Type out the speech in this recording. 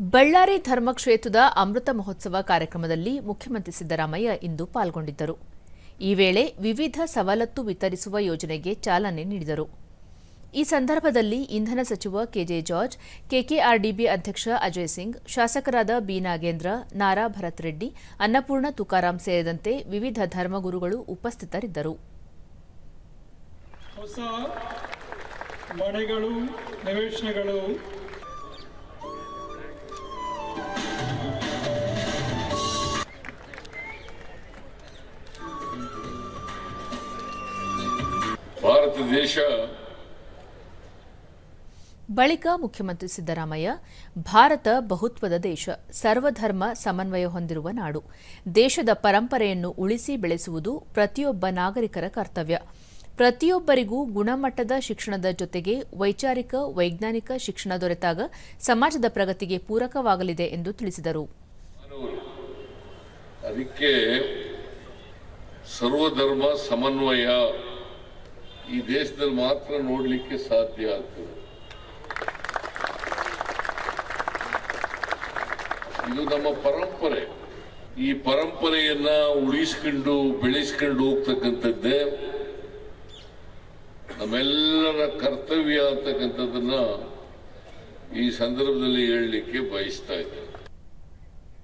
ಬಳ್ಳಾರಿ ಧರ್ಮಕ್ಷೇತ್ರದ ಅಮೃತ ಮಹೋತ್ಸವ ಕಾರ್ಯಕ್ರಮದಲ್ಲಿ ಮುಖ್ಯಮಂತ್ರಿ ಸಿದ್ದರಾಮಯ್ಯ ಇಂದು ಪಾಲ್ಗೊಂಡಿದ್ದರು. ಈ ವೇಳೆ ವಿವಿಧ ಸವಲತ್ತು ವಿತರಿಸುವ ಯೋಜನೆಗೆ ಚಾಲನೆ ನೀಡಿದರು. ಈ ಸಂದರ್ಭದಲ್ಲಿ ಇಂಧನ ಸಚಿವ ಕೆಜೆ ಜಾರ್ಜ್, ಕೆಕೆಆರ್ಡಿಬಿ ಅಧ್ಯಕ್ಷ ಅಜಯ್ ಸಿಂಗ್, ಶಾಸಕರಾದ ಬಿ ನಾಗೇಂದ್ರ, ನಾರಾ ಭರತ್ ರೆಡ್ಡಿ ಅನ್ನಪೂರ್ಣ ತುಕಾರಾಂ ಸೇರಿದಂತೆ ವಿವಿಧ ಧರ್ಮಗುರುಗಳು ಉಪಸ್ಥಿತರಿದ್ದರು. ಹೊಸ ಮನೆಗಳು, ನಿವೇಶನಗಳು ಭಾರತ ದೇಶ. ಬಳಿಕ ಮುಖ್ಯಮಂತ್ರಿ ಸಿದ್ದರಾಮಯ್ಯ ಭಾರತ ಬಹುತ್ವದ ದೇಶ ಸರ್ವಧರ್ಮ ಸಮನ್ವಯ ಹೊಂದಿರುವ ನಾಡು. ದೇಶದ ಪರಂಪರೆಯನ್ನು ಉಳಿಸಿ ಬೆಳೆಸುವುದು ಪ್ರತಿಯೊಬ್ಬ ನಾಗರಿಕರ ಕರ್ತವ್ಯ. ಪ್ರತಿಯೊಬ್ಬರಿಗೂ ಗುಣಮಟ್ಟದ ಶಿಕ್ಷಣದ ಜೊತೆಗೆ ವೈಚಾರಿಕ ವೈಜ್ಞಾನಿಕ ಶಿಕ್ಷಣ ದೊರೆತಾಗ ಸಮಾಜದ ಪ್ರಗತಿಗೆ ಪೂರಕವಾಗಲಿದೆ ಎಂದು ತಿಳಿಸಿದರು. ಅದಕ್ಕೆ ಸರ್ವಧರ್ಮ ಸಮನ್ವಯ ಈ ದೇಶದಲ್ಲಿ ಮಾತ್ರ ನೋಡಲಿಕ್ಕೆ ಸಾಧ್ಯ ಆಗ್ತದೆ. ಇದು ನಮ್ಮ ಪರಂಪರೆ. ಈ ಪರಂಪರೆಯನ್ನ ಉಳಿಸ್ಕೊಂಡು, ಬೆಳೆಸ್ಕೊಂಡು ಹೋಗ್ತಕ್ಕಂಥದ್ದೇ ನಮ್ಮೆಲ್ಲರ ಕರ್ತವ್ಯ ಅಂತಕ್ಕಂಥದ್ದನ್ನ ಈ ಸಂದರ್ಭದಲ್ಲಿ ಹೇಳಲಿಕ್ಕೆ ಬಯಸ್ತಾ ಇದ್ದೇನೆ.